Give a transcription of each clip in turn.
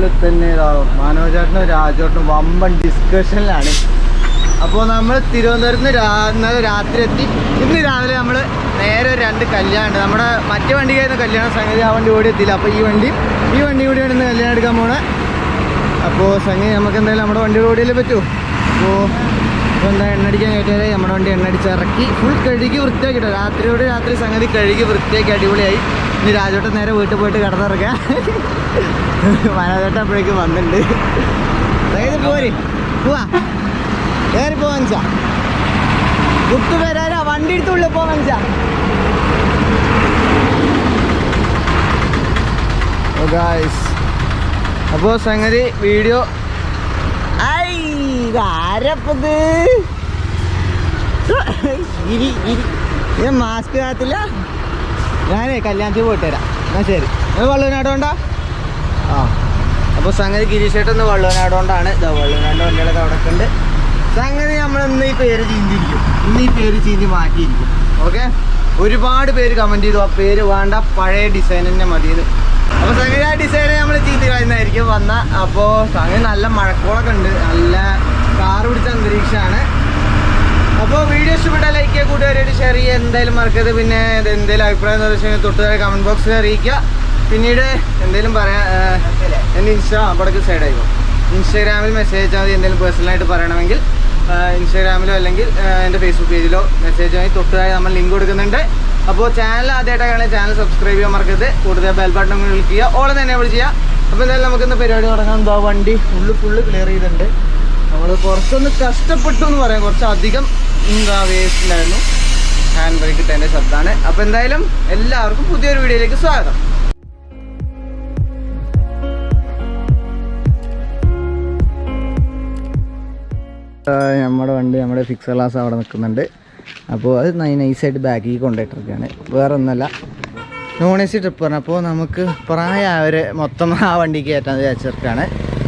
രാവിലെ തന്നെ മനോജേട്ടനും രാജേട്ടനും വമ്പൻ ഡിസ്കഷനിലാണ് അപ്പോൾ നമ്മൾ തിരുവനന്തപുരത്ത് നിന്ന് ഇന്നലെ രാത്രി എത്തി. ഇന്ന് രാവിലെ നമ്മൾ നേരെ ഒരു രണ്ട് കല്യാണം നമ്മുടെ മറ്റേ വണ്ടിക്കായിരുന്നു കല്യാണം സംഗതി ആ വണ്ടി ഓടി എത്തിയില്ല. അപ്പോൾ ഈ വണ്ടി ഈ വണ്ടി കൂടി ഇന്ന് കല്യാണം എടുക്കാൻ പോണേ. അപ്പോൾ സംഗതി നമുക്ക് എന്തായാലും നമ്മുടെ വണ്ടി ഓടിയല്ലേ പറ്റൂ. അപ്പോൾ ഇപ്പോൾ എന്താ എണ്ണടിക്കാൻ കയറ്റിയാലേ നമ്മുടെ വണ്ടി എണ്ണടിച്ച് ഇറക്കി. ഫുൾ കഴുകി വൃത്തിയാക്കിട്ടോ. രാത്രിയോട് രാത്രി സംഗതി കഴുകി വൃത്തിയാക്കി അടിപൊളിയായി. ഇനി രാജോട്ടൻ നേരെ വീട്ടിൽ പോയിട്ട് കിടന്നിറക്കാം മനോജേട്ടൻ അപ്പോഴേക്കും വന്നിട്ടുണ്ട്. അതായത് പോര്. പോവാ. കയറി പോവാൻച്ചാ കുത്തു വരാനാ. വണ്ടി എടുത്തുള്ളിൽ പോവാൻച്ചാ ഗായ്സ് അപ്പോൾ സംഗതി വീഡിയോ. ഐ ഇരി ഇരി മാസ്ക് കാത്തില്ല? ഞാനേ കല്യാണത്തിൽ പോയിട്ട് വരാം എന്നാ ശരി. നിങ്ങൾ വള്ളുവനാടുകൊണ്ടാ ആ. അപ്പോൾ സംഗതി ഗിരീഷേട്ടൊന്ന് വള്ളുവനാടുകൊണ്ടാണ് ഇതാ വള്ളുവനാട് വണ്ടികളൊക്കെ അവിടെ ഉണ്ട് സംഗതി നമ്മൾ ഇന്ന് ഈ പേര് ചീന്തിരിക്കും ഇന്ന് ഈ പേര് ചീന്തി മാറ്റിയിരിക്കും. ഓക്കെ? ഒരുപാട് പേര് കമന്റ് ചെയ്തു. ആ പേര് വേണ്ട പഴയ ഡിസൈൻ തന്നെ മതിയെന്ന്. അപ്പോൾ സംഗതി ആ ഡിസൈൻ നമ്മൾ ചീന്തി കളയുന്നതായിരിക്കും വന്ന. അപ്പോൾ സംഗതി നല്ല മഴക്കോളൊക്കെ ഉണ്ട്. നല്ല കാറ് പിടിച്ച അന്തരീക്ഷമാണ്. അപ്പോൾ വീഡിയോ ഇഷ്ടപ്പെട്ടാൽ ലൈക്ക് ചെയ്യുക കൂട്ടുകാരായിട്ട് ഷെയർ ചെയ്യുക എന്തായാലും മറക്കരുത്. പിന്നെ ഇത് എന്തെങ്കിലും അഭിപ്രായം എന്ന് തൊട്ട് താഴെ കമന്റ് ബോക്സിൽ അറിയിക്കുക. പിന്നീട് എന്തെങ്കിലും പറയാം എന്റെ ഇൻസ്റ്റാ അവിടേക്ക് സൈഡ് ആയിക്കോ. ഇൻസ്റ്റാഗ്രാമിൽ മെസ്സേജ് അയച്ചാൽ മതി എന്തെങ്കിലും പേഴ്സണലായിട്ട് പറയണമെങ്കിൽ. ഇൻസ്റ്റാഗ്രാമിലോ അല്ലെങ്കിൽ എന്റെ ഫേസ്ബുക്ക് പേജിലോ മെസ്സേജ് ആയി തൊട്ട് താഴെ നമ്മൾ ലിങ്ക് കൊടുക്കുന്നുണ്ട്. അപ്പോൾ ചാനൽ ആദ്യമായിട്ടാണ് ചാനൽ സബ്സ്ക്രൈബ് ചെയ്യാൻ മറക്കരുത്. കൂടുതൽ ബെൽ ബട്ടൺ ക്ലിക്ക് ചെയ്യുക. ഓളെ തന്നെ ചെയ്യുക. അപ്പോൾ എന്തായാലും നമുക്കിന്ന് പരിപാടി തുടങ്ങാം. എന്താ വണ്ടി ഫുള്ള് ഫുള്ള് ക്ലിയർ ചെയ്തിട്ടുണ്ട്. നമ്മൾ കുറച്ചൊന്ന് കഷ്ടപ്പെട്ടു എന്ന് പറയാം. കുറച്ചധികം എന്താ വേസ്റ്റിലായിരുന്നു. ഹാൻഡ് ബ്രേക്ക് ഇട്ടതിന്റെ ശബ്ദമാണ്. അപ്പോൾ എന്തായാലും എല്ലാവർക്കും പുതിയൊരു വീഡിയോയിലേക്ക് സ്വാഗതം. നമ്മുടെ വണ്ടി നമ്മുടെ ഫിക്സർ ക്ലാസ് അവിടെ നിൽക്കുന്നുണ്ട്. അപ്പോൾ അത് നൈസായിട്ട് ബാക്കിൽ കൊണ്ടുപോയിട്ടിരിക്കുകയാണ്. വേറെ ഒന്നല്ല നോൺ എ സി ട്രിപ്പ് പറഞ്ഞു അപ്പോൾ നമുക്ക് പ്രായമായവരെ മൊത്തം ആ വണ്ടിക്ക് കയറ്റാൻ വിചാരിച്ചിരിക്കുകയാണ്.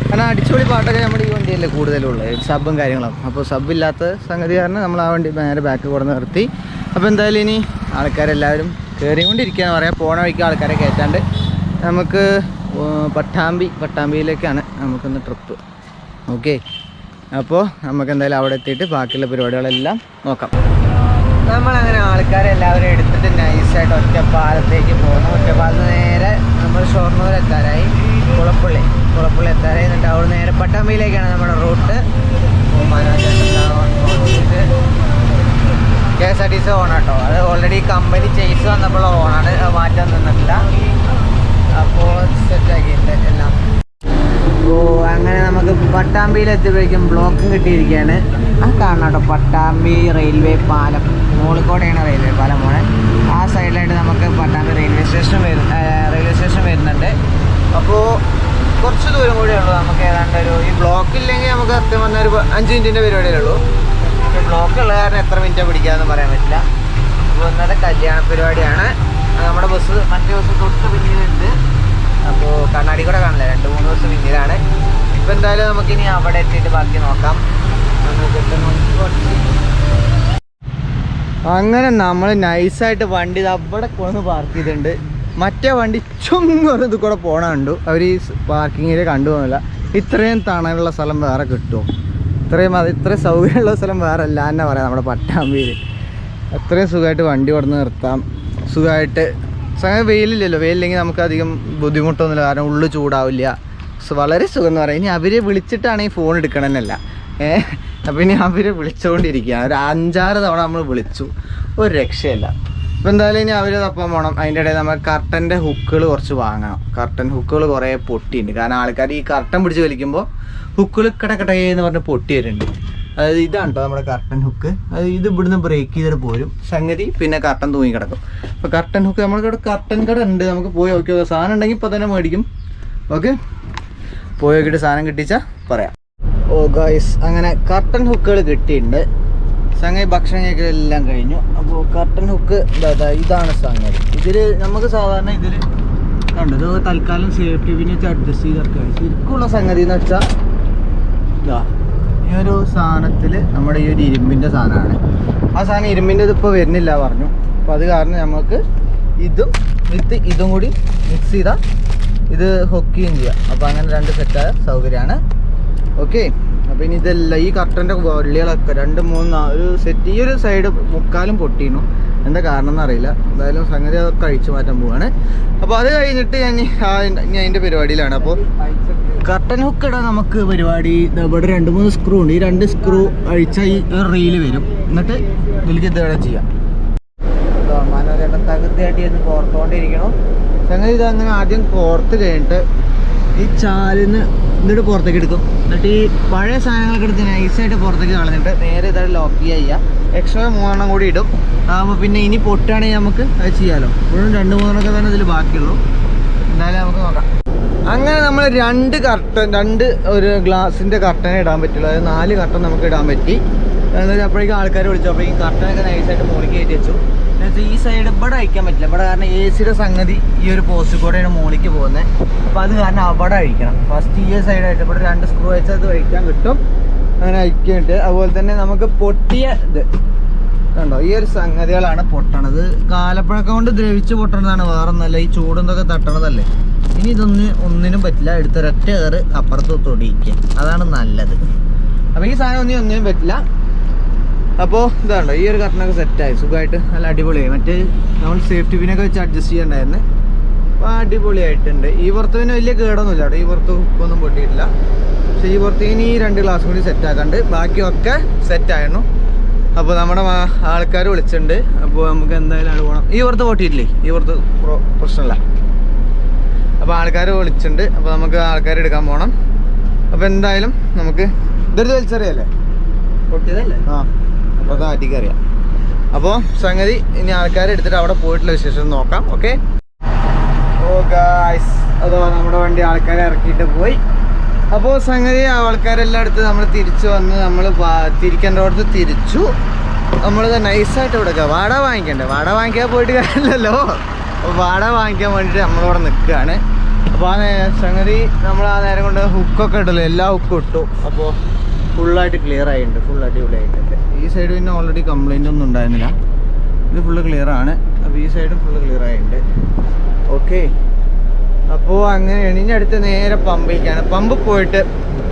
കാരണം അടിച്ചുപൊളി പാട്ടൊക്കെ നമ്മുടെ ഈ വണ്ടിയല്ലേ കൂടുതലുള്ളത് സബും കാര്യങ്ങളും. അപ്പോൾ സബ് ഇല്ലാത്ത സംഗതി കാരണം നമ്മൾ ആ വണ്ടി നേരെ ബാക്ക് കൊടുന്ന് നിർത്തി. അപ്പോൾ എന്തായാലും ഇനി ആൾക്കാരെല്ലാവരും കയറിക്കൊണ്ടിരിക്കുകയെന്ന് പറയാം പോണ വഴിക്ക് ആൾക്കാരെ കയറ്റാണ്ട് നമുക്ക് പട്ടാമ്പി പട്ടാമ്പിയിലേക്കാണ് നമുക്കൊന്ന് ട്രിപ്പ് ഓക്കെ അപ്പോൾ നമുക്ക് എന്തായാലും അവിടെ എത്തിയിട്ട് ബാക്കിയുള്ള പരിപാടികളെല്ലാം നോക്കാം. നമ്മളങ്ങനെ ആൾക്കാരെ എല്ലാവരും എടുത്തിട്ട് നൈസായിട്ട് ഒറ്റപ്പാലത്തേക്ക് പോകുന്നു ഒറ്റപ്പാലത്ത് നേരെ നമ്മൾ ഷൊർണൂർ എത്താറായി കുളപ്പള്ളി. കുളപ്പള്ളി എത്താറായി എന്നിട്ട് അവിടെ നേരെ പട്ടാമ്പിയിലേക്കാണ് നമ്മുടെ route. K S R T C ഓണാട്ടോ. അത് ഓൾറെഡി കമ്പനി ചെയ്സ് വന്നപ്പോൾ ഓണാണ്. മാറ്റാൻ നിന്നിട്ടില്ല. അപ്പോൾ സെറ്റാക്കിയിട്ടുണ്ട് എല്ലാം. അപ്പോൾ അങ്ങനെ നമുക്ക് പട്ടാമ്പിയിൽ എത്തിയപ്പോഴേക്കും ബ്ലോക്കും കിട്ടിയിരിക്കുകയാണ്. ആ കാണണം കേട്ടോ പട്ടാമ്പി റെയിൽവേ പാലം. മോളിക്കോടെയാണ് റെയിൽവേ പാലം പോണേ. ആ സൈഡിലായിട്ട് നമുക്ക് പട്ടാമ്പി റെയിൽവേ സ്റ്റേഷൻ വരും റെയിൽവേ സ്റ്റേഷൻ വരുന്നുണ്ട്. അപ്പോൾ കുറച്ച് ദൂരം കൂടെ ഉള്ളൂ നമുക്ക് ഏതാണ്ട് ഒരു ഈ ബ്ലോക്ക് ഇല്ലെങ്കിൽ നമുക്ക് സത്യം വന്നൊരു അഞ്ച് മിനിറ്റിന്റെ പരിപാടിയേ ഉള്ളൂ. ബ്ലോക്ക് ഉള്ള കാരണം എത്ര മിനിറ്റാണ് പിടിക്കാമെന്ന് പറയാൻ പറ്റില്ല. അപ്പോൾ ഇന്നത്തെ കല്യാണ പരിപാടിയാണ്. നമ്മുടെ ബസ് മറ്റേ ബസ് തൊട്ട് പിന്നിലുണ്ട്. അപ്പോൾ കണ്ണാടി കൂടെ കാണില്ല? രണ്ട് മൂന്ന് ദിവസം പിന്നിലാണ്. ഇപ്പം എന്തായാലും നമുക്കിനി അവിടെ എത്തിയിട്ട് ബാക്കി നോക്കാം. അങ്ങനെ നമ്മൾ നൈസായിട്ട് വണ്ടി അവിടെ കൊണ്ട് പാർക്ക് ചെയ്തിട്ടുണ്ട്. മറ്റേ വണ്ടി ചുങ്ങൊരു ഇത് കൂടെ പോണ കണ്ടു. അവർ ഈ പാർക്കിങ്ങിൽ കണ്ടുപോകുന്നില്ല ഇത്രയും തണലുള്ള സ്ഥലം വേറെ കിട്ടുമോ ഇത്രയും അത് ഇത്രയും സൗകര്യമുള്ള സ്ഥലം വേറെ അല്ല എന്നാ പറയാം നമ്മുടെ പട്ടാമ്പിയിൽ അത്രയും സുഖമായിട്ട് വണ്ടി കൊടുന്ന് നിർത്താം. സുഖമായിട്ട് സംഗതി വെയിലില്ലല്ലോ. വെയിലില്ലെങ്കിൽ നമുക്ക് അധികം ബുദ്ധിമുട്ടൊന്നുമില്ല. കാരണം ഉള്ളു ചൂടാവില്ല. വളരെ സുഖം എന്ന് പറയാം. ഇനി അവരെ വിളിച്ചിട്ടാണ് ഈ ഫോൺ എടുക്കണമെന്നല്ല ഏഹ് അപ്പം ഇനി അവരെ വിളിച്ചുകൊണ്ടിരിക്കുകയാണ് ഒരു അഞ്ചാറ് തവണ നമ്മൾ വിളിച്ചു. ഒരു രക്ഷയില്ല. അപ്പോൾ എന്തായാലും ഇനി അവർ തപ്പാൻ പോകണം അതിന്റെ ഇടയിൽ നമ്മൾ കർട്ടന്റെ ഹുക്കുകൾ കുറച്ച് വാങ്ങണം. കർട്ടൻ ഹുക്കുകൾ കുറേ പൊട്ടിയുണ്ട് കാരണം ആൾക്കാർ ഈ കർട്ടൻ പിടിച്ച് വലിക്കുമ്പോൾ ഹുക്കുകൾ കടക്കടേ എന്ന് പറഞ്ഞ് പൊട്ടി വരുന്നുണ്ട്. അതായത് ഇതാണ് കേട്ടോ നമ്മുടെ കർട്ടൻ ഹുക്ക്. അത് ഇത് ഇവിടുന്ന് ബ്രേക്ക് ചെയ്തിട്ട് പോരും. സംഗതി പിന്നെ കർട്ടൻ തൂങ്ങി കിടക്കും അപ്പോൾ കർട്ടൻ ഹുക്ക് നമ്മൾക്കിവിടെ കർട്ടൻ കട ഉണ്ട്. നമുക്ക് പോയി നോക്കി സാധനം ഉണ്ടെങ്കിൽ ഇപ്പോൾ തന്നെ മേടിക്കും. ഓക്കെ? പോയി നോക്കിയിട്ട് സാധനം കിട്ടിച്ചാൽ പറയാം. ഓ ഗായ്സ് അങ്ങനെ കർട്ടൻ ഹുക്കുകൾ കിട്ടിയിട്ടുണ്ട്. സംഗതി ഭക്ഷണം കഴിക്കലെല്ലാം കഴിഞ്ഞു. അപ്പോൾ കർട്ടൻ ഹുക്ക് ഇതാ ഇതാണ് സംഗതി. ഇതിൽ നമുക്ക് സാധാരണ ഇതിൽ കണ്ടു? ഇത് തൽക്കാലം സേഫ്റ്റി പിന്നെ വെച്ച് അഡ്ജസ്റ്റ് ചെയ്തൊക്കെ ശരിക്കുള്ള സംഗതി എന്ന് വെച്ചാൽ ഇതാ ഈ ഒരു സാധനത്തിൽ നമ്മുടെ ഈ ഒരു ഇരുമ്പിന്റെ സാധനമാണ്. ആ സാധനം ഇരുമ്പിന്റെ ഇതിപ്പോൾ വരുന്നില്ല പറഞ്ഞു. അപ്പോൾ അത് കാരണം നമുക്ക് ഇതും വിത്ത് ഇതും കൂടി മിക്സ് ചെയ്താൽ ഇത് ഹൊക്കുകയും ചെയ്യാം അപ്പോൾ അങ്ങനെ രണ്ട് സെറ്റായ സൗകര്യമാണ്. ഓക്കെ ഇനി ഇതെല്ലാം ഈ കർട്ടന്റെ വള്ളികളൊക്കെ രണ്ട് മൂന്ന് ഒരു സെറ്റ് ഈ ഒരു സൈഡ് മുക്കാലും പൊട്ടിയിരുന്നു എന്താ കാരണം എന്നറിയില്ല. എന്തായാലും സംഗതി അതൊക്കെ അഴിച്ചു മാറ്റാൻ പോവാണ്. അപ്പോൾ അത് കഴിഞ്ഞിട്ട് ഞാൻ ഞാൻ അതിന്റെ പരിപാടിയിലാണ്. അപ്പോൾ കർട്ടൻ ഹുക്ക് ഇടാൻ നമുക്ക് പരിപാടി ഇവിടെ രണ്ട് മൂന്ന് സ്ക്രൂ ഉണ്ട്. ഈ രണ്ട് സ്ക്രൂ അഴിച്ചാൽ ഈ ഒരു റീൽ വരും. എന്നിട്ട് ഇതിലേക്ക് ഇത് ചെയ്യാം. മനോരേട്ടൻ തകൃതിയായിട്ട് ഒന്ന് കോർത്തോണ്ടിരിക്കണം സംഗതി ഇതങ്ങനെ ആദ്യം കോർത്ത് കഴിഞ്ഞിട്ട് ഈ ചാലിന്ന് എന്നിട്ട് പുറത്തേക്ക് എടുക്കും. എന്നിട്ട് ഈ പഴയ സാധനങ്ങളൊക്കെ എടുത്ത് നൈസായിട്ട് പുറത്തേക്ക് കളഞ്ഞിട്ട് നേരെ ഇതായിട്ട് ലോക്ക് ചെയ്യുക. എക്സ്ട്രാ മൂന്നെണ്ണം കൂടി ഇടും. അതാകുമ്പോൾ പിന്നെ ഇനി പൊട്ടാണെങ്കിൽ നമുക്ക് അത് ചെയ്യാമല്ലോ ഇപ്പോഴും രണ്ട് മൂന്നെണ്ണമൊക്കെ തന്നെ ഇതിൽ ബാക്കിയുള്ളൂ. എന്തായാലും നമുക്ക് നോക്കാം. അങ്ങനെ നമ്മൾ രണ്ട് കർട്ടൻ രണ്ട് ഒരു ഗ്ലാസിന്റെ കർട്ടനെ ഇടാൻ പറ്റുള്ളൂ. അതായത് നാല് കർട്ടൻ നമുക്ക് ഇടാൻ പറ്റി. എന്നിട്ട് അപ്പോഴേക്കും ആൾക്കാർ വിളിച്ചു. അപ്പോഴേക്കും കർട്ടനൊക്കെ നൈസായിട്ട് മുകളിൽ കയറ്റി വെച്ചു. ഈ സൈഡ് ഇവിടെ അഴിക്കാൻ പറ്റില്ല. ഇവിടെ കാരണം എ സിയുടെ സംഗതി ഈ ഒരു പോസ്റ്റ് കൂടെയാണ് മോളിക്ക് പോകുന്നത്. അപ്പോൾ അത് കാരണം അവിടെ അഴിക്കണം. ഫസ്റ്റ് ഈ സൈഡായിട്ട് ഇവിടെ രണ്ട് സ്ക്രൂ വെച്ചാൽ അത് അഴിക്കാൻ കിട്ടും. അങ്ങനെ അഴിക്കുന്നുണ്ട് അതുപോലെ തന്നെ നമുക്ക് പൊട്ടിയ ഇത്. കണ്ടോ? ഈ ഒരു സംഗതികളാണ് പൊട്ടണത്. കാലപ്പഴക്കം കൊണ്ട് ദ്രവിച്ച് പൊട്ടണതാണ്. വേറെ ഒന്നല്ല ഈ ചൂടുന്നൊക്കെ തട്ടണതല്ലേ. ഇനി ഇതൊന്നും ഒന്നിനും പറ്റില്ല. എടുത്തൊരൊറ്റ കയറ് അപ്പുറത്ത് തൊടിയിക്കുക അതാണ് നല്ലത്. അപ്പോൾ ഈ സാധനം ഒന്നും ഒന്നിനും പറ്റില്ല. അപ്പോൾ ഇതാണല്ലോ ഈ ഒരു കർട്ടനൊക്കെ സെറ്റായി സുഖമായിട്ട് നല്ല അടിപൊളിയായി. മറ്റേ നമ്മൾ സേഫ്റ്റി പിന്നൊക്കെ വെച്ച് അഡ്ജസ്റ്റ് ചെയ്യണ്ടായിരുന്നു? അപ്പോൾ അടിപൊളിയായിട്ടുണ്ട്. ഈ പുറത്ത് പിന്നെ വലിയ കേടൊന്നുമില്ല കേട്ടോ. ഈ പുറത്ത് ഉപ്പൊന്നും പൊട്ടിയിട്ടില്ല. പക്ഷേ ഈ പുറത്തേന് ഈ രണ്ട് ഗ്ലാസ് കൂടി സെറ്റാക്കാണ്ട് ബാക്കിയൊക്കെ സെറ്റായിരുന്നു അപ്പോൾ നമ്മുടെ ആൾക്കാർ വിളിച്ചിട്ടുണ്ട്. അപ്പോൾ നമുക്ക് എന്തായാലും അവിടെ പോകണം ഈ പുറത്ത് പൊട്ടിയിട്ടില്ലേ? ഈ പുറത്ത് പ്രോ- പ്രശ്നമില്ല. അപ്പോൾ ആൾക്കാർ വിളിച്ചിട്ടുണ്ട്. അപ്പോൾ നമുക്ക് ആൾക്കാർ എടുക്കാൻ പോകണം അപ്പോൾ എന്തായാലും നമുക്ക് ഇതൊരു വലിച്ചെറിയല്ലേ? പൊട്ടിയതല്ലേ? ആ. അപ്പോൾ ആറ്റിക്ക് അറിയാം. അപ്പോൾ സംഗതി ഇനി ആൾക്കാരെ എടുത്തിട്ട് അവിടെ പോയിട്ടുള്ള വിശേഷം നോക്കാം ഓക്കെ? ഓ അതോ നമ്മുടെ വണ്ടി ആൾക്കാരെ ഇറക്കിയിട്ട് പോയി. അപ്പോൾ സംഗതി ആൾക്കാരെല്ലാം അടുത്ത് നമ്മൾ തിരിച്ചു വന്ന് നമ്മൾ തിരിക്കേണ്ടടുത്ത് തിരിച്ചു. നമ്മൾ നൈസായിട്ട് കൊടുക്കുക വാട വാങ്ങിക്കണ്ടേ? വാട വാങ്ങിക്കാൻ പോയിട്ട് കാര്യമില്ലല്ലോ. വാട വാങ്ങിക്കാൻ വേണ്ടിയിട്ട് നമ്മളിവിടെ നിൽക്കുകയാണ് അപ്പോൾ ആ സംഗതി നമ്മൾ ആ നേരം കൊണ്ട് ഹുക്കൊക്കെ ഇട്ടല്ലോ. എല്ലാ ഹുക്കും ഇട്ടു. അപ്പോൾ ഫുള്ളായിട്ട് ക്ലിയർ ആയിട്ടുണ്ട്. ഫുൾ അടിപൊളിയായിട്ടുണ്ട്. ഈ സൈഡ് പിന്നെ ഓൾറെഡി കംപ്ലൈന്റ് ഒന്നും ഉണ്ടായിരുന്നില്ല. ഇത് ഫുള്ള് ക്ലിയർ ആണ്. അപ്പോൾ ഈ സൈഡും ഫുള്ള് ക്ലിയർ ആയിട്ടുണ്ട്. ഓക്കെ അപ്പോൾ അങ്ങനെയാണ് ഇനി അടുത്ത് നേരെ പമ്പിലേക്കാണ്. പമ്പ് പോയിട്ട്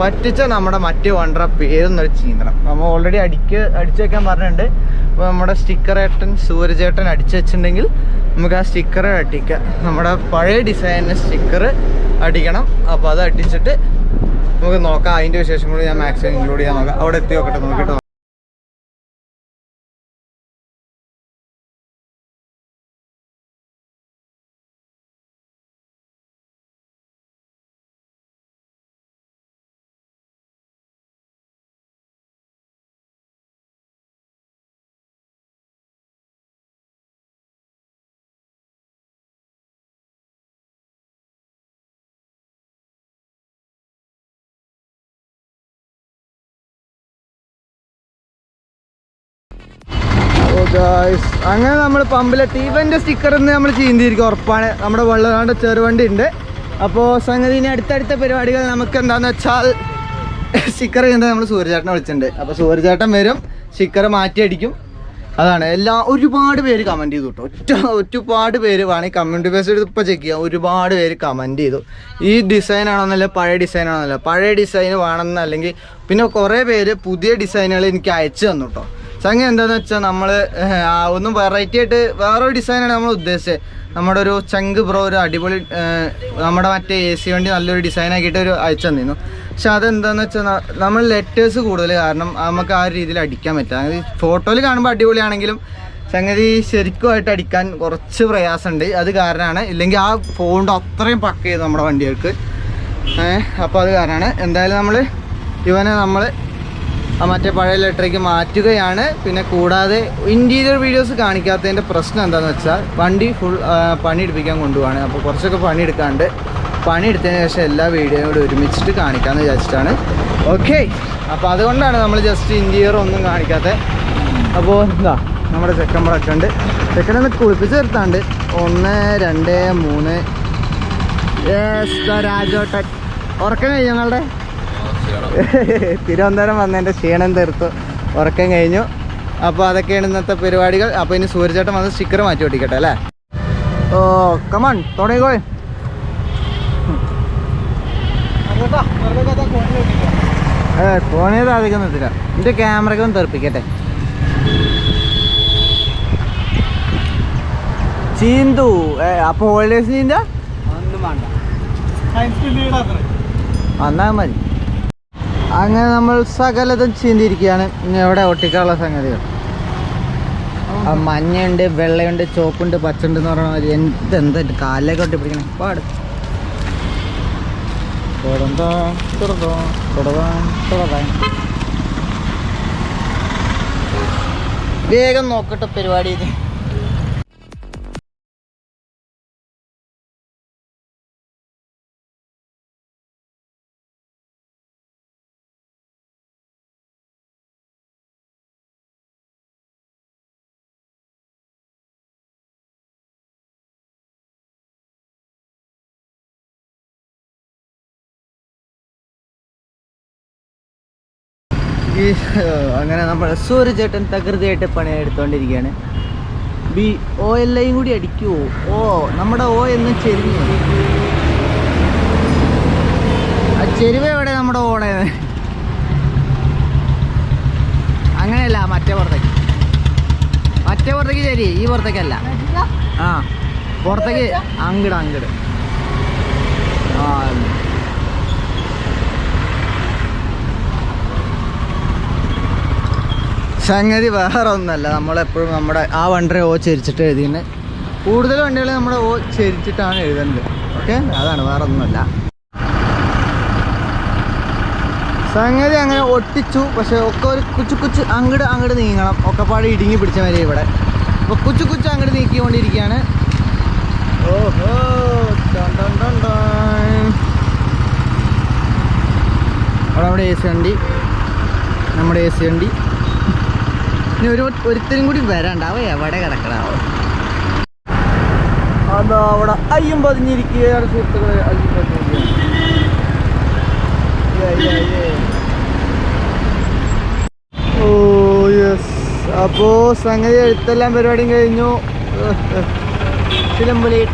പറ്റിച്ച നമ്മുടെ മറ്റേ വണ്ടറ പേരൊന്നൊരു ചീന്തണം. നമ്മൾ ഓൾറെഡി അടിക്ക് അടിച്ചു വെക്കാൻ പറഞ്ഞിട്ടുണ്ട്. അപ്പോൾ നമ്മുടെ സ്റ്റിക്കർ ഏട്ടൻ സൂരജേട്ടൻ അടിച്ചു വെച്ചിട്ടുണ്ടെങ്കിൽ നമുക്ക് ആ സ്റ്റിക്കർ അടിക്കാം. നമ്മുടെ പഴയ ഡിസൈനിന്റെ സ്റ്റിക്കർ അടിക്കണം. അപ്പോൾ അത് അടിച്ചിട്ട് നമുക്ക് നോക്കാം. അതിന്റെ വിശേഷം കൂടി ഞാൻ മാക്സിമം ഇൻക്ലൂഡ് ചെയ്യാൻ നോക്കാം. അവിടെ എത്തി നോക്കട്ടെ നോക്കിയിട്ട് അങ്ങനെ നമ്മൾ പമ്പിലെത്തി. ഇവന്റെ സ്റ്റിക്കർ എന്ന് നമ്മൾ ചീന്തിയിരിക്കും ഉറപ്പാണ്. നമ്മുടെ വെള്ളനാട് ചെറുവണ്ടി ഉണ്ട് അപ്പോൾ സംഗതി ഇനി അടുത്തടുത്ത പരിപാടികൾ നമുക്ക് എന്താന്ന് വെച്ചാൽ സ്റ്റിക്കർ ചെയ്യുന്നത് നമ്മൾ സൂര്യചേട്ടനെ വിളിച്ചിട്ടുണ്ട്. അപ്പോൾ സൂര്യചേട്ടൻ വരും സ്റ്റിക്കർ മാറ്റി അടിക്കും അതാണ്. എല്ലാ ഒരുപാട് പേര് കമന്റ് ചെയ്തു കേട്ടോ ഒറ്റ ഒരുപാട് പേര് വേണമെങ്കിൽ കമ്മ്യൂണിറ്റി ബേസ് ഇപ്പോൾ ചെക്ക് ചെയ്യാം. ഒരുപാട് പേര് കമന്റ് ചെയ്തു. ഈ ഡിസൈൻ ആണെന്നല്ല പഴയ ഡിസൈൻ ആണെന്നല്ല. പഴയ ഡിസൈൻ വേണമെന്നല്ലെങ്കിൽ പിന്നെ കുറേ പേര് പുതിയ ഡിസൈനുകൾ എനിക്ക് അയച്ചു തന്നു കേട്ടോ സംഗതി എന്താന്ന് വെച്ചാൽ നമ്മൾ ഒന്നും വെറൈറ്റി ആയിട്ട് വേറൊരു ഡിസൈനാണ് നമ്മൾ ഉദ്ദേശിച്ചത് നമ്മുടെ ഒരു ചങ്ക് ബ്രോ ഒരു അടിപൊളി നമ്മുടെ മറ്റേ എ സി വണ്ടി നല്ലൊരു ഡിസൈൻ ആക്കിയിട്ട് ഒരു അയച്ചു തന്നിരുന്നു. പക്ഷെ അതെന്താന്ന് വെച്ചാൽ നമ്മൾ ലെറ്റേഴ്സ് കൂടുതൽ കാരണം നമുക്ക് ആ രീതിയിൽ അടിക്കാൻ പറ്റില്ല. ഫോട്ടോയിൽ കാണുമ്പോൾ അടിപൊളിയാണെങ്കിലും സംഗതി ശരിക്കുമായിട്ട് അടിക്കാൻ കുറച്ച് പ്രയാസമുണ്ട് അത് കാരണമാണ് ഇല്ലെങ്കിൽ ആ ഫോണിന്റെ അത്രയും പക്ക ചെയ്തു നമ്മുടെ വണ്ടികൾക്ക്. അപ്പോൾ അത് കാരണമാണ് എന്തായാലും നമ്മൾ ഇവനെ നമ്മൾ മറ്റേ പഴയ ലെറ്ററേക്ക് മാറ്റുകയാണ്. പിന്നെ കൂടാതെ ഇന്റീരിയർ വീഡിയോസ് കാണിക്കാത്തതിന്റെ പ്രശ്നം എന്താണെന്ന് വെച്ചാൽ വണ്ടി ഫുൾ പണിയെടുപ്പിക്കാൻ കൊണ്ടുപോവാണ്. അപ്പോൾ കുറച്ചൊക്കെ പണിയെടുക്കാണ്ട് പണിയെടുത്തതിന് ശേഷം എല്ലാ വീഡിയോയും കൂടി ഒരുമിച്ചിട്ട് കാണിക്കാമെന്ന് വിചാരിച്ചിട്ടാണ്. ഓക്കെ അപ്പോൾ അതുകൊണ്ടാണ് നമ്മൾ ജസ്റ്റ് ഇന്റീരിയർ ഒന്നും കാണിക്കാത്തത് അപ്പോൾ എന്താ നമ്മുടെ ചെക്കമ്പറൊക്കെ ഉണ്ട്. ചെക്കനൊന്ന് കുളിപ്പിച്ച് നിർത്താണ്ട്. ഒന്ന് രണ്ട് മൂന്ന്. രാജോട്ടൻ ഉറക്കം കഴിഞ്ഞു ഞങ്ങളുടെ തിരുവനന്തപുരം വന്നതിന്റെ ക്ഷീണം തീർത്തു. ഉറക്കം കഴിഞ്ഞു. അപ്പോൾ അതൊക്കെയാണ് ഇന്നത്തെ പരിപാടികൾ. അപ്പോൾ ഇനി സൂര്യചേട്ടൻ വന്ന് സ്റ്റിക്കർ മാറ്റി ഓടിക്കട്ടെ അല്ലേ? ഓ കമൺ തുടങ്ങിക്കോ ഏ ഫോണിൽ അധികം നിർത്തില്ല എന്റെ ക്യാമറയ്ക്ക് ഒന്ന് തെറിപ്പിക്കട്ടെ. ചീന്തു അപ്പൊ ഹോളിഡേസ് നീന്ത എന്നാ മതി. അങ്ങനെ നമ്മൾ സകലതും ചീന്തിയിരിക്കുകയാണ്. ഇനി എവിടെ ഒട്ടിക്കാനുള്ള സംഗതികൾ? മഞ്ഞയുണ്ട് വെള്ളയുണ്ട് ചോപ്പുണ്ട് പച്ചുണ്ട് എന്ന് പറഞ്ഞ മാതിരി എന്ത് എന്താ കാലിലേക്ക് ഒട്ടിപ്പിടിക്കണം? പാട്. വേഗം നോക്കട്ടെ പരിപാടി ഇത്. അങ്ങനെ നമ്മൾ സൂര്യചേട്ടൻ തകൃതിയായിട്ട് പണിയെടുത്തോണ്ടിരിക്കുകയാണ്. ബി ഓ എല്ലയും കൂടി അടിക്കുവോ? ഓ നമ്മുടെ ഓ എന്ന് ചെരിഞ്ഞു. ആ ചെരുവ് എവിടെ നമ്മുടെ ഓടെ? അങ്ങനെയല്ല മറ്റേ പുറത്തേക്ക്. മറ്റേ പുറത്തേക്ക് ശരി ഈ പുറത്തേക്കല്ല. ആ പുറത്തേക്ക് അങ്കിട് അങ്കിട് ആ സംഗതി വേറെ ഒന്നല്ല നമ്മളെപ്പോഴും നമ്മുടെ ആ വണ്ടിയെ ഓ ചരിച്ചിട്ട് എഴുതിയിട്ട് കൂടുതൽ വണ്ടികൾ നമ്മുടെ ഓ ചരിച്ചിട്ടാണ് എഴുതുന്നത്. ഓക്കെ? അതാണ് വേറെ ഒന്നുമല്ല സംഗതി അങ്ങനെ ഒട്ടിച്ചു. പക്ഷെ ഒക്കെ ഒരു കുച്ചു കുച്ചു അങ്ങട് അങ്ങട് നീങ്ങണം. ഒക്കെ പാടി ഇടുങ്ങി പിടിച്ച വരെ ഇവിടെ. അപ്പോൾ കുച്ചു കുച്ചു അങ്ങട് നീക്കിക്കൊണ്ടിരിക്കുകയാണ്. ഓഹോ. അവിടെ എ സി വണ്ടി. നമ്മുടെ എ സി വണ്ടി. ഇനി ഒരു ഒരുത്തരും കൂടി വരണ്ട. അവ എവിടെ കിടക്കണാവോ? അതാ അവിടെ അയ്യം പതിഞ്ഞിരിക്കുകയാണ് സുഹൃത്തുക്കളെ. അയ്യം. ഓ യെസ് അപ്പോൾ സംഗതി എഴുത്തെല്ലാം പരിപാടിയും കഴിഞ്ഞു.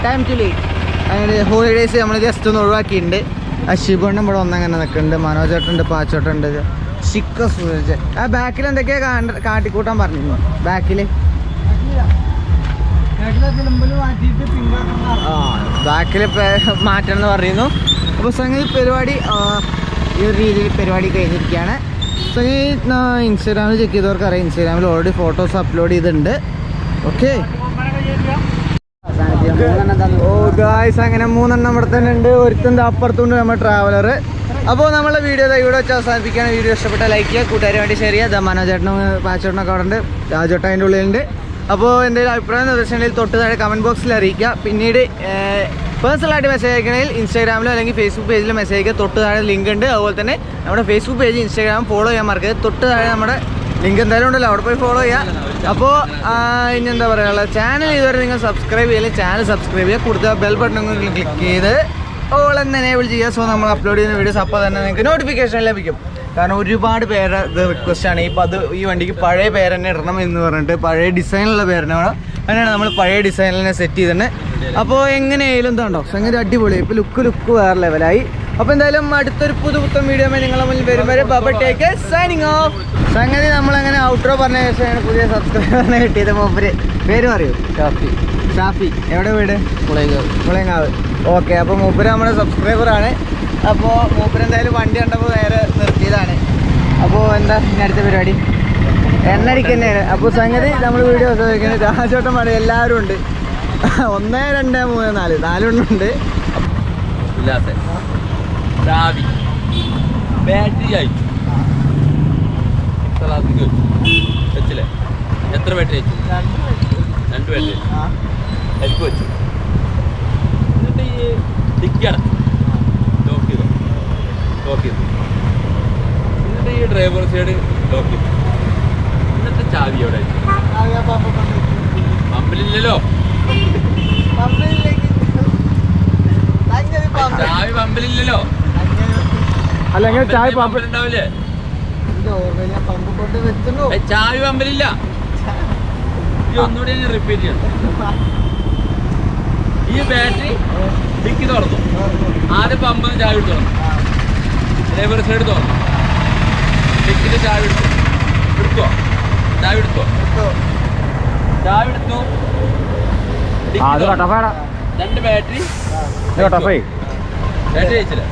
ടൈം ടു അങ്ങനെ ഹോളിഡേയ്സ് നമ്മൾ ജസ്റ്റ് ഒന്ന് ഒഴിവാക്കിയിട്ടുണ്ട്. ആ ശിവണ്ണം ഇവിടെ ഒന്നങ്ങനെ നിൽക്കുന്നുണ്ട് മനോജേട്ടുണ്ട് പാച്ചോട്ടുണ്ട് ചിക്ക സൂരജ്. ആ ബാക്കിൽ എന്തൊക്കെയാ കാട്ടിക്കൂട്ടാൻ പറഞ്ഞിരുന്നു? ബാക്കിൽ ആ ബാക്കിൽ മാറ്റണം എന്ന് പറയുന്നു അപ്പോൾ സംഗതി പരിപാടി ഈ ഒരു രീതിയിൽ പരിപാടി കഴിഞ്ഞിരിക്കുകയാണ്. സംഗതി ഇൻസ്റ്റാഗ്രാമിൽ ചെക്ക് ചെയ്തവർക്ക് അറിയാം. ഇൻസ്റ്റാഗ്രാമിൽ ഓൾറെഡി ഫോട്ടോസ് അപ്ലോഡ് ചെയ്തിട്ടുണ്ട്. ഓക്കെ ഓ ഗായ്സ് അങ്ങനെ മൂന്നെണ്ണം ഇവിടെ തന്നെ ഉണ്ട്. ഒരുത്തന്റെ അപ്പുറത്തുണ്ട് നമ്മുടെ ട്രാവലർ അപ്പോൾ നമ്മളെ വീഡിയോ ഇവിടെ വെച്ച് അവസാനിപ്പിക്കുകയാണ്. വീഡിയോ ഇഷ്ടപ്പെട്ട ലൈക്ക് ചെയ്യുക കൂട്ടുകാരെ വേണ്ടി ഷെയർ ചെയ്യുക. മനോജേട്ടനും പാച്ചേട്ടനൊക്കെ അവിടെ ഉണ്ട്. രാജോട്ടൻ അതിന്റെ ഉള്ളിലുണ്ട്. അപ്പോൾ എന്തെങ്കിലും അഭിപ്രായം നിർദ്ദേശങ്ങളിൽ തൊട്ട് താഴെ കമന്റ് ബോക്സിൽ അറിയിക്കുക. പിന്നീട് പേഴ്സണലായിട്ട് മെസ്സേജ് അയക്കണമെങ്കിൽ ഇൻസ്റ്റാഗ്രാമിലോ അല്ലെങ്കിൽ ഫേസ്ബുക്ക് പേജിലോ മെസ്സേജ് അയക്കുക. തൊട്ട് താഴെ ലിങ്ക് ഉണ്ട്. അതുപോലെ തന്നെ നമ്മുടെ ഫേസ്ബുക്ക് പേജ് ഇൻസ്റ്റാഗ്രാം ഫോളോ ചെയ്യാൻ മറക്കരുത്. തൊട്ട് താഴെ നമ്മുടെ ലിങ്ക് എന്തായാലും ഉണ്ടല്ലോ. അവിടെ പോയി ഫോളോ ചെയ്യുക അപ്പോൾ ഇനി എന്താ പറയുക ചാനൽ ഇതുവരെ നിങ്ങൾ സബ്സ്ക്രൈബ് ചെയ്യില്ല ചാനൽ സബ്സ്ക്രൈബ് ചെയ്യുക. കൂടുതൽ ബെൽ ബട്ടൺ ക്ലിക്ക് ചെയ്ത് ഓൾ എന്ന് എനേബിൾ ചെയ്യുക. സോ നമ്മൾ അപ്ലോഡ് ചെയ്യുന്ന വീഡിയോസ് അപ്പോൾ തന്നെ നിങ്ങൾക്ക് നോട്ടിഫിക്കേഷൻ ലഭിക്കും. കാരണം ഒരുപാട് പേര് ഇത് റിക്വസ്റ്റ് ആണ്. ഇപ്പം അത് ഈ വണ്ടിക്ക് പഴയ പേര് തന്നെ ഇടണം എന്ന് പറഞ്ഞിട്ട് പഴയ ഡിസൈനുള്ള പേര് തന്നെ വേണം. അങ്ങനെയാണ് നമ്മൾ പഴയ ഡിസൈനിൽ തന്നെ സെറ്റ് ചെയ്തിട്ട് അപ്പോൾ എങ്ങനെയായാലും ഇതുണ്ടോ സംഗതി അടിപൊളി. ഇപ്പോൾ ലുക്ക് ലുക്ക് വേറെ ലെവലായി അപ്പോൾ എന്തായാലും അടുത്തൊരു പുതു പുത്തം വീഡിയോ നിങ്ങളെ മുന്നിൽ വരും. വരെ ബബ ടേക്ക് സൈനിങ് ഓഫ് സംഗതി നമ്മളങ്ങനെ ഔട്ട്രോ പറഞ്ഞ ശേഷമാണ് പുതിയ സബ്സ്ക്രൈബറിനെ കിട്ടിയത്. മൂപ്പര് പേര് പറയൂ. ഷാഫി. ഷാഫി. എവിടെ വീട്? മുളയങ്കാവ്. മുളയങ്കാവ്. ഓക്കെ അപ്പോൾ മൂപ്പര് നമ്മുടെ സബ്സ്ക്രൈബറാണ് അപ്പോൾ മൂപ്പര് എന്തായാലും വണ്ടി കണ്ടപ്പോൾ വേറെ നിർത്തിയതാണ്. അപ്പോൾ എന്താ ഇനി അടുത്ത പരിപാടി? എണ്ണ തന്നെയാണ്. അപ്പോൾ സംഗതി നമ്മൾ വീഡിയോ വയ്ക്കുന്നത് രാജോട്ടം പാടെ എല്ലാവരും ഉണ്ട്. ഒന്ന് രണ്ട് മൂന്ന് നാല്. നാലെണ്ണുണ്ട് ബാറ്ററി ആയി. വെച്ചില്ലേ? എത്ര ബാറ്ററി വെച്ചു? രണ്ട് ബാറ്ററി വെച്ചു. എന്നിട്ട് ഈ ഡിക്കി അടച്ചു ലോക്ക് ചെയ്തു. ലോക്ക് ചെയ്തു. എന്നിട്ട് ഈ ഡ്രൈവർ സൈഡ് ലോക്ക് ചെയ്തു. എന്നിട്ട് ചാവി അവിടെ പമ്പിലില്ലല്ലോ. ചാവി പമ്പിലില്ലല്ലോ. അല്ലെങ്കിൽ ചായ പമ്പ് പമ്പിലുണ്ടാവില്ലേ? ചാവി പമ്പിലില്ല. ഒന്നുകൂടി ഞാൻ റിപ്പീറ്റ് ചെയ്യണം ഈ ബാറ്ററി ഡിക്കി തുറന്നു. ആദ്യം പമ്പ് ചാവി ഇട്ട് തുറന്നു ലേബർ സൈഡ് തുറന്നു. ഡിക്കിന്റെ ചാവി എടുത്തു? എടുത്തോ? ചാവി എടുത്തോ? ചാവി എടുത്തു രണ്ട് ബാറ്ററി ബാറ്ററി അയച്ചില്ലേ